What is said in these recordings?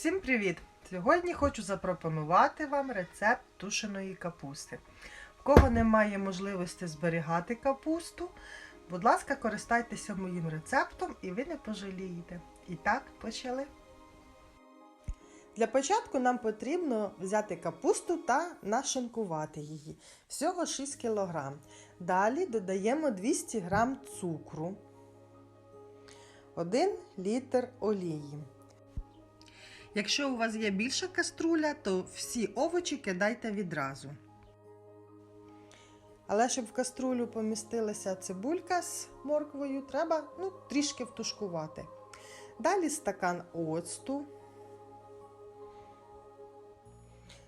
Всім привіт! Сьогодні хочу запропонувати вам рецепт тушеної капусти. В кого немає можливості зберігати капусту, будь ласка, користайтеся моїм рецептом і ви не пожалієте. І так, почали. Для початку нам потрібно взяти капусту та нашинкувати її. Всього 6 кг. Далі додаємо 200 г цукру, 1 літр олії. Якщо у вас є більша каструля, то всі овочі кидайте відразу. Але щоб в каструлю помістилася цибулька з морквою, треба ну, трішки втушкувати. Далі стакан оцту,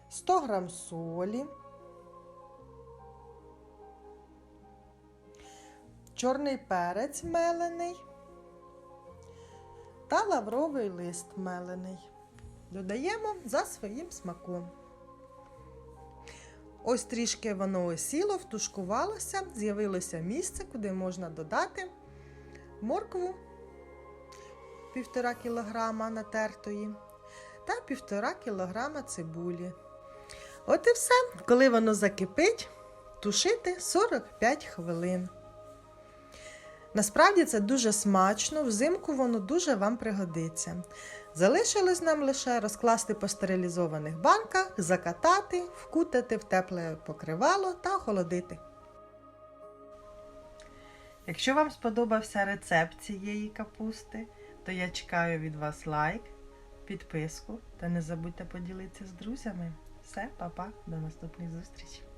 100 г солі, чорний перець мелений та лавровий лист мелений. Додаємо за своїм смаком. Ось трішки воно осіло, втушкувалося, з'явилося місце, куди можна додати моркву 1,5 кг натертої та 1,5 кг цибулі. От і все. Коли воно закипить, тушити 45 хвилин. Насправді це дуже смачно, взимку воно дуже вам пригодиться. Залишилось нам лише розкласти по стерилізованих банках, закатати, вкутати в тепле покривало та охолодити. Якщо вам сподобався рецепт цієї капусти, то я чекаю від вас лайк, підписку та не забудьте поділитися з друзями. Все, па-па, до наступних зустрічей!